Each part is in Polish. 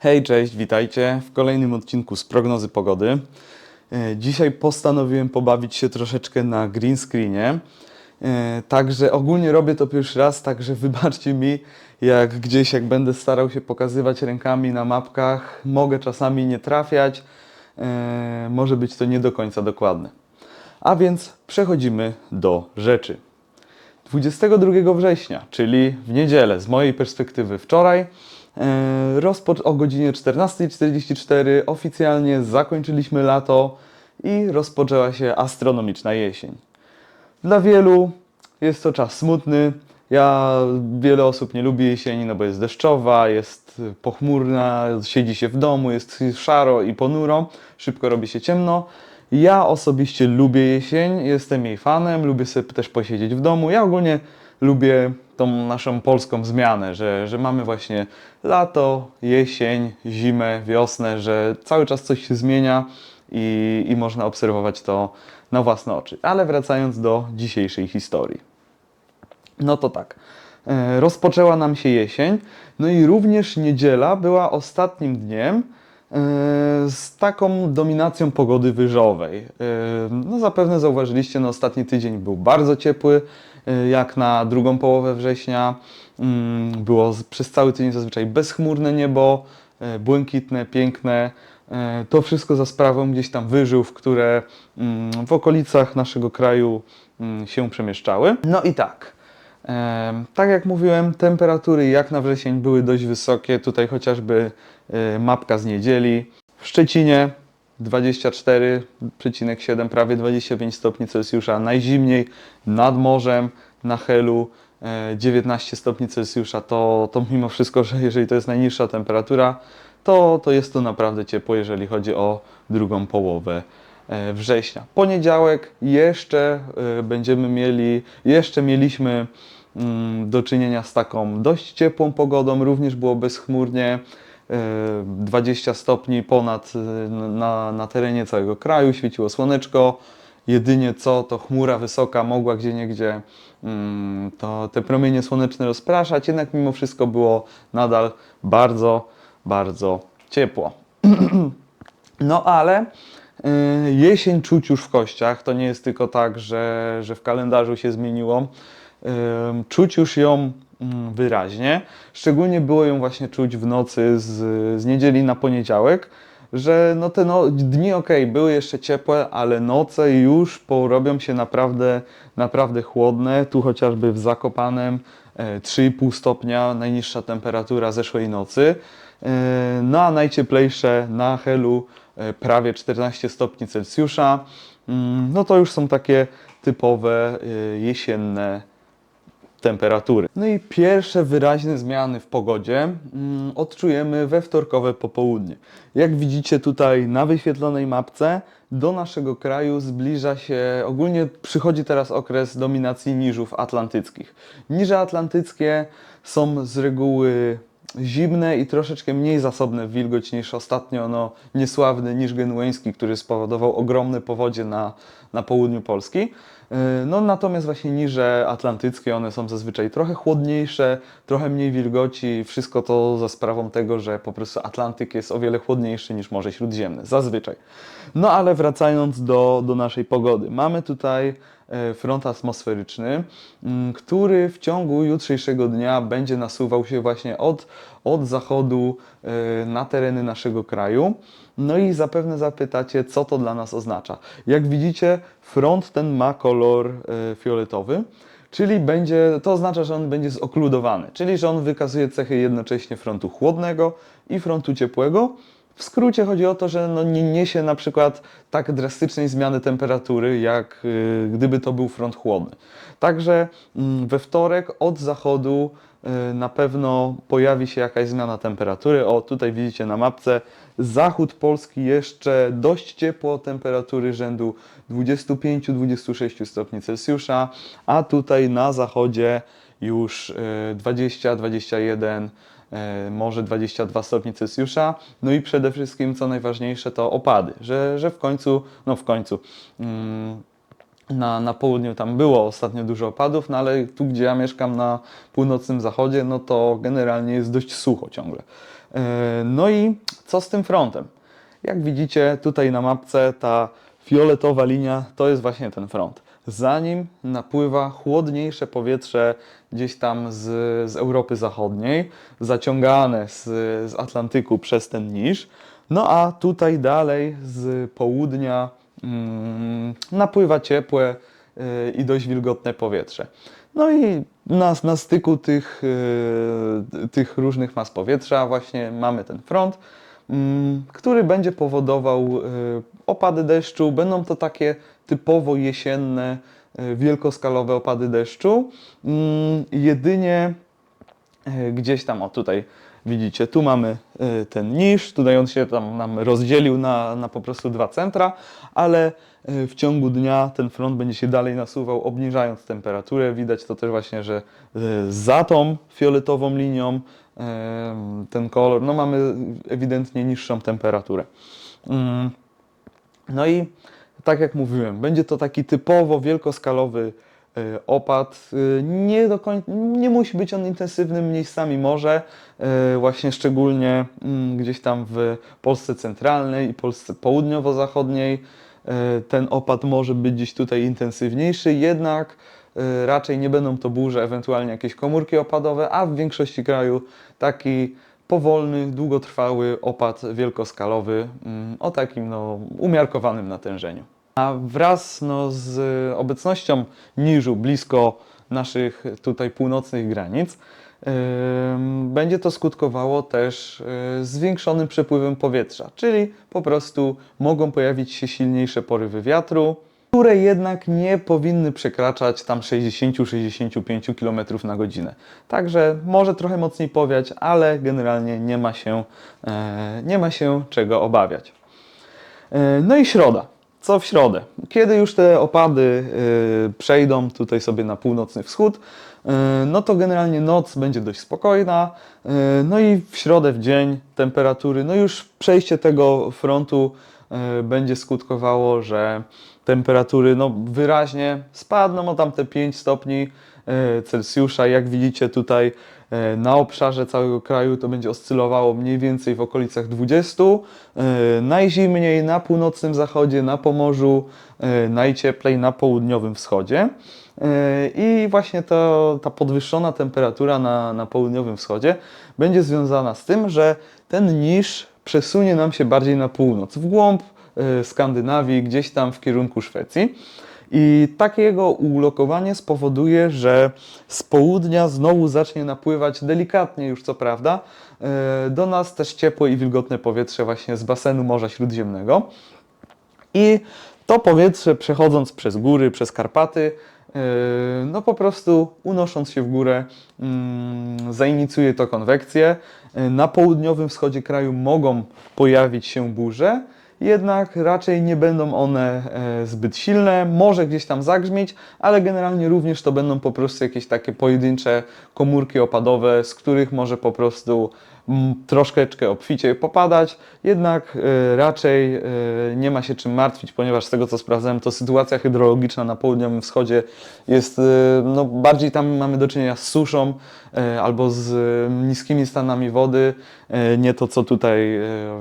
Hej, cześć, witajcie w kolejnym odcinku z prognozy pogody. E, Dzisiaj postanowiłem pobawić się troszeczkę na green screenie. E, Także ogólnie robię to pierwszy raz, także wybaczcie mi, jak gdzieś jak będę starał się pokazywać rękami na mapkach, mogę czasami nie trafiać, e, może być to nie do końca dokładne. A więc przechodzimy do rzeczy. 22 września, czyli w niedzielę, z mojej perspektywy wczoraj, e, rozpo- o godzinie 14.44 oficjalnie zakończyliśmy lato i rozpoczęła się astronomiczna jesień. Dla wielu jest to czas smutny. Ja, wiele osób nie lubi jesieni, no bo jest deszczowa, jest pochmurna, siedzi się w domu, jest szaro i ponuro, szybko robi się ciemno. Ja osobiście lubię jesień, jestem jej fanem, lubię sobie też posiedzieć w domu. Ja ogólnie lubię tą naszą polską zmianę, że, że mamy właśnie lato, jesień, zimę, wiosnę, że cały czas coś się zmienia i, i można obserwować to na własne oczy. Ale wracając do dzisiejszej historii. No to tak. E, Rozpoczęła nam się jesień, no i również niedziela była ostatnim dniem e, z taką dominacją pogody wyżowej. E, No zapewne zauważyliście, no ostatni tydzień był bardzo ciepły, jak na drugą połowę września. Mm, Było przez cały tydzień zazwyczaj bezchmurne niebo, e, błękitne, piękne. E, To wszystko za sprawą gdzieś tam wyżył, które mm, w okolicach naszego kraju mm, się przemieszczały. No i tak. Tak jak mówiłem, temperatury jak na wrzesień były dość wysokie. Tutaj chociażby mapka z niedzieli. W Szczecinie 24,7, prawie 25 stopni Celsjusza. Najzimniej nad morzem, na Helu e, 19 stopni Celsjusza. To, to mimo wszystko, że jeżeli to jest najniższa temperatura, to, to jest to naprawdę ciepło, jeżeli chodzi o drugą połowę e, września. Poniedziałek jeszcze e, będziemy mieli, jeszcze mieliśmy mm, do czynienia z taką dość ciepłą pogodą, również było bezchmurnie. E, 20 stopni ponad e, na, na terenie całego kraju, świeciło słoneczko. Jedynie co to chmura wysoka mogła gdzie niegdzie mm, to te promienie słoneczne rozpraszać, jednak mimo wszystko było nadal bardzo, bardzo ciepło. No ale y, jesień czuć już w kościach. To nie jest tylko tak, że, że w kalendarzu się zmieniło. Czuć już ją wyraźnie. Szczególnie było ją właśnie czuć w nocy z, z niedzieli na poniedziałek, że no te no, dni ok, były jeszcze ciepłe, ale noce już porobią się naprawdę, naprawdę chłodne. Tu chociażby w Zakopanem e, 3,5 stopnia najniższa temperatura zeszłej nocy. E, No a najcieplejsze na Helu e, prawie 14 stopni Celsjusza. Mm, No to już są takie typowe e, jesienne temperatury. No i pierwsze wyraźne zmiany w pogodzie mm, odczujemy we wtorkowe popołudnie. Jak widzicie tutaj na wyświetlonej mapce, do naszego kraju zbliża się, ogólnie przychodzi teraz okres dominacji niżów atlantyckich. Niże atlantyckie są z reguły zimne i troszeczkę mniej zasobne w wilgoć niż ostatnio no, niesławny niż genueński, który spowodował ogromne powodzie na, na południu Polski. Yy, No, natomiast właśnie niże atlantyckie, one są zazwyczaj trochę chłodniejsze, trochę mniej wilgoci, wszystko to za sprawą tego, że po prostu Atlantyk jest o wiele chłodniejszy niż Morze Śródziemne, zazwyczaj. No ale wracając do, do naszej pogody, mamy tutaj e, front atmosferyczny, mm, który w ciągu jutrzejszego dnia będzie nasuwał się właśnie od, od zachodu e, na tereny naszego kraju. No i zapewne zapytacie, co to dla nas oznacza. Jak widzicie, front ten ma kolor e, fioletowy, czyli będzie, to oznacza, że on będzie zokludowany, czyli że on wykazuje cechy jednocześnie frontu chłodnego i frontu ciepłego. W skrócie chodzi o to, że no nie niesie na przykład tak drastycznej zmiany temperatury, jak y, gdyby to był front chłodny. Także mm, we wtorek od zachodu y, na pewno pojawi się jakaś zmiana temperatury. O, tutaj widzicie na mapce zachód Polski jeszcze dość ciepło, temperatury rzędu 25-26 stopni Celsjusza, a tutaj na zachodzie już y, 20-21 e, może 22 stopnie Celsjusza. No i przede wszystkim, co najważniejsze, to opady, że, że w końcu, no w końcu, mm, Na, na południu tam było ostatnio dużo opadów, no ale tu, gdzie ja mieszkam na północnym zachodzie, no to generalnie jest dość sucho ciągle. E, No i co z tym frontem? Jak widzicie tutaj na mapce, ta fioletowa linia to jest właśnie ten front. Za nim napływa chłodniejsze powietrze gdzieś tam z, z Europy Zachodniej, zaciągane z, z Atlantyku przez ten niż. No a tutaj dalej z południa mm, napływa ciepłe y, i dość wilgotne powietrze. No i na, na styku tych, y, tych różnych mas powietrza właśnie mamy ten front, który będzie powodował y, opady deszczu. Będą to takie typowo jesienne, y, wielkoskalowe opady deszczu. Mm, Jedynie e, gdzieś tam, o tutaj widzicie, tu mamy e, ten niż, tutaj on się tam nam rozdzielił na, na po prostu dwa centra, ale e, w ciągu dnia ten front będzie się dalej nasuwał, obniżając temperaturę. Widać to też właśnie, że e, za tą fioletową linią ten kolor, no mamy ewidentnie niższą temperaturę. Mm. No i tak jak mówiłem, będzie to taki typowo wielkoskalowy opad. E, Nie, do nie musi być on intensywnym miejscami może, e, właśnie szczególnie mm, gdzieś tam w Polsce centralnej i Polsce południowo-zachodniej. e, Ten opad może być gdzieś tutaj intensywniejszy, jednak e, raczej nie będą to burze, ewentualnie jakieś komórki opadowe, a w większości kraju taki powolny, długotrwały opad wielkoskalowy mm, o takim no, umiarkowanym natężeniu. A wraz no, z obecnością niżu blisko naszych tutaj północnych granic, będzie to skutkowało też y, zwiększonym przepływem powietrza, czyli po prostu mogą pojawić się silniejsze porywy wiatru, które jednak nie powinny przekraczać tam 60-65 km na godzinę. Także może trochę mocniej powiać, ale generalnie nie ma się, e, nie ma się czego obawiać. E, No i środa. Co w środę? Kiedy już te opady e, przejdą tutaj sobie na północny wschód, e, no to generalnie noc będzie dość spokojna. e, No i w środę w dzień temperatury, no już przejście tego frontu będzie skutkowało, że temperatury no wyraźnie spadną o tam te 5 stopni Celsjusza. Jak widzicie tutaj na obszarze całego kraju to będzie oscylowało mniej więcej w okolicach 20. E, Najzimniej na północnym zachodzie, na Pomorzu, e, najcieplej na południowym wschodzie. E, I właśnie to, ta podwyższona temperatura na, na południowym wschodzie będzie związana z tym, że ten niż przesunie nam się bardziej na północ, w głąb e, Skandynawii, gdzieś tam w kierunku Szwecji. I takie jego ulokowanie spowoduje, że z południa znowu zacznie napływać delikatnie już co prawda e, do nas też ciepłe i wilgotne powietrze właśnie z basenu Morza Śródziemnego. I to powietrze przechodząc przez góry, przez Karpaty, yy, no po prostu unosząc się w górę, mm, zainicjuje to konwekcję. Yy, Na południowym wschodzie kraju mogą pojawić się burze, jednak raczej nie będą one e, zbyt silne. Może gdzieś tam zagrzmieć, ale generalnie również to będą po prostu jakieś takie pojedyncze komórki opadowe, z których może po prostu troszeczkę obficie popadać, jednak e, raczej e, nie ma się czym martwić, ponieważ z tego co sprawdzałem, to sytuacja hydrologiczna na południowym wschodzie jest, e, no bardziej tam mamy do czynienia z suszą albo z niskimi stanami wody, nie to co tutaj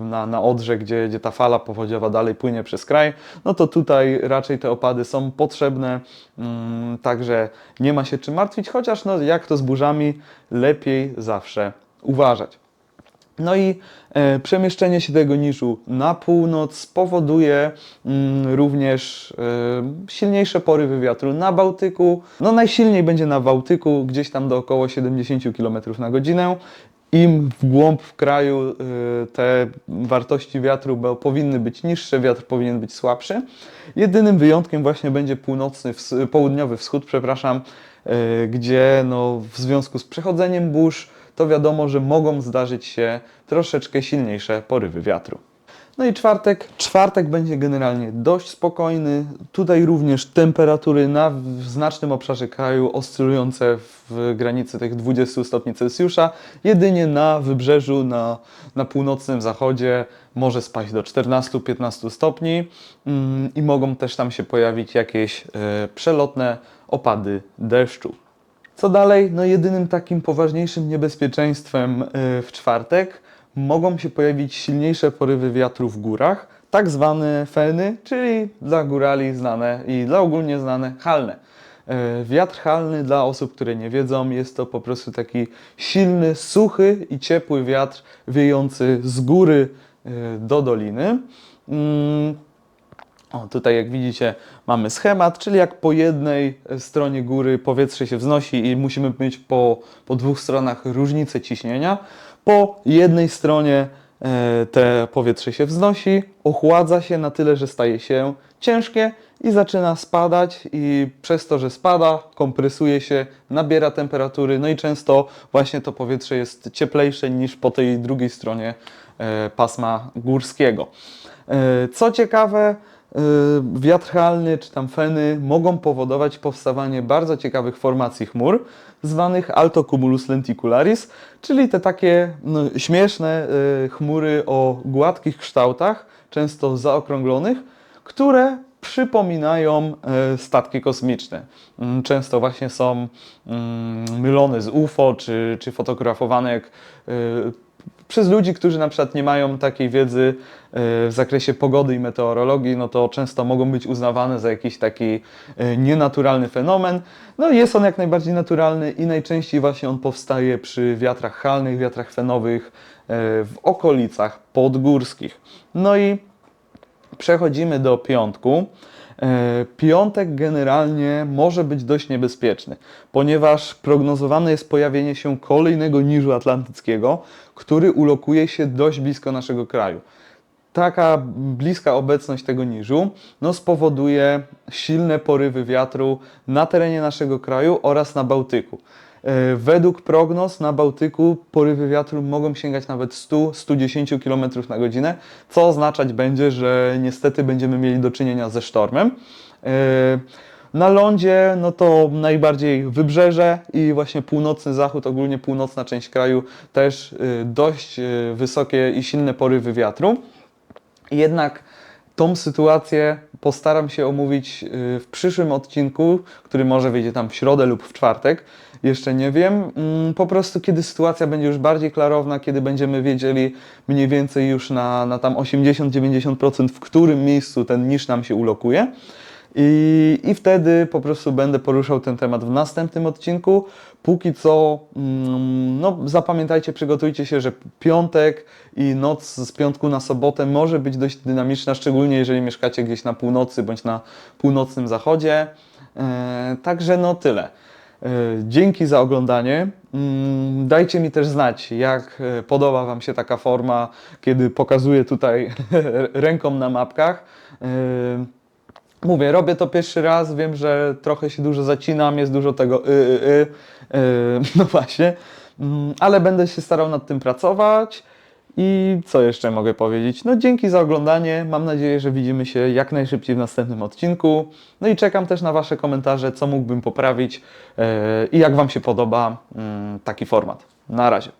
na, na Odrze, gdzie, gdzie ta fala powodziowa dalej płynie przez kraj, no to tutaj raczej te opady są potrzebne, mm, także nie ma się czym martwić, chociaż no, jak to z burzami, lepiej zawsze uważać. No i e, przemieszczenie się tego niżu na północ spowoduje mm, również e, silniejsze porywy wiatru na Bałtyku. No najsilniej będzie na Bałtyku, gdzieś tam do około 70 km na godzinę. Im w głąb w kraju e, te wartości wiatru powinny być niższe, wiatr powinien być słabszy. Jedynym wyjątkiem właśnie będzie północny, południowy wschód, przepraszam, gdzie no, w związku z przechodzeniem burz to wiadomo, że mogą zdarzyć się troszeczkę silniejsze porywy wiatru. No i czwartek. Czwartek będzie generalnie dość spokojny. Tutaj również temperatury na znacznym obszarze kraju oscylujące w granicy tych 20 stopni Celsjusza. Jedynie na wybrzeżu, na, na północnym zachodzie może spaść do 14-15 stopni mm, i mogą też tam się pojawić jakieś e, przelotne opady deszczu. Co dalej? No jedynym takim poważniejszym niebezpieczeństwem y, w czwartek mogą się pojawić silniejsze porywy wiatru w górach, tak zwane feny, czyli dla górali znane i dla ogólnie znane halne. Y, Wiatr halny dla osób, które nie wiedzą, jest to po prostu taki silny, suchy i ciepły wiatr wiejący z góry y, do doliny. O, tutaj jak widzicie mamy schemat, czyli jak po jednej stronie góry powietrze się wznosi i musimy mieć po, po dwóch stronach różnicę ciśnienia. Po jednej stronie e, te powietrze się wznosi, ochładza się na tyle, że staje się ciężkie i zaczyna spadać i przez to, że spada, kompresuje się, nabiera temperatury, no i często właśnie to powietrze jest cieplejsze niż po tej drugiej stronie e, pasma górskiego. E, Co ciekawe, wiatr halny czy tam feny mogą powodować powstawanie bardzo ciekawych formacji chmur, zwanych altocumulus lenticularis, czyli te takie no, śmieszne y, chmury o gładkich kształtach, często zaokrąglonych, które przypominają e, statki kosmiczne. Mm, Często właśnie są mm, mylone z UFO, czy, czy fotografowane jak przez ludzi, którzy na przykład nie mają takiej wiedzy e, w zakresie pogody i meteorologii, no to często mogą być uznawane za jakiś taki e, nienaturalny fenomen. No jest on jak najbardziej naturalny i najczęściej właśnie on powstaje przy wiatrach halnych, wiatrach fenowych e, w okolicach podgórskich. No i przechodzimy do piątku. E, Piątek generalnie może być dość niebezpieczny, ponieważ prognozowane jest pojawienie się kolejnego niżu atlantyckiego, który ulokuje się dość blisko naszego kraju. Taka bliska obecność tego niżu no, spowoduje silne porywy wiatru na terenie naszego kraju oraz na Bałtyku. E, Według prognoz na Bałtyku porywy wiatru mogą sięgać nawet 100-110 km na godzinę, co oznaczać będzie, że niestety będziemy mieli do czynienia ze sztormem. E, Na lądzie, no to najbardziej wybrzeże i właśnie północny zachód, ogólnie północna część kraju, też e, dość wysokie i silne porywy wiatru. Jednak tą sytuację postaram się omówić y, w przyszłym odcinku, który może wyjdzie tam w środę lub w czwartek. Jeszcze nie wiem. Mm, Po prostu kiedy sytuacja będzie już bardziej klarowna, kiedy będziemy wiedzieli mniej więcej już na, na tam 80-90% w którym miejscu ten niż nam się ulokuje. I, I wtedy po prostu będę poruszał ten temat w następnym odcinku. Póki co, mm, no zapamiętajcie, przygotujcie się, że piątek i noc z piątku na sobotę może być dość dynamiczna, szczególnie jeżeli mieszkacie gdzieś na północy bądź na północnym zachodzie. E, także no tyle. E, Dzięki za oglądanie. Mm, Dajcie mi też znać, jak e, podoba Wam się taka forma, kiedy pokazuję tutaj ręką na mapkach. E, Mówię, robię to pierwszy raz, wiem, że trochę się dużo zacinam, jest dużo tego y, y, y, y, no właśnie, Mm, ale będę się starał nad tym pracować. I co jeszcze mogę powiedzieć? No dzięki za oglądanie, mam nadzieję, że widzimy się jak najszybciej w następnym odcinku. No i czekam też na Wasze komentarze, co mógłbym poprawić yy, i jak Wam się podoba mm, taki format. Na razie.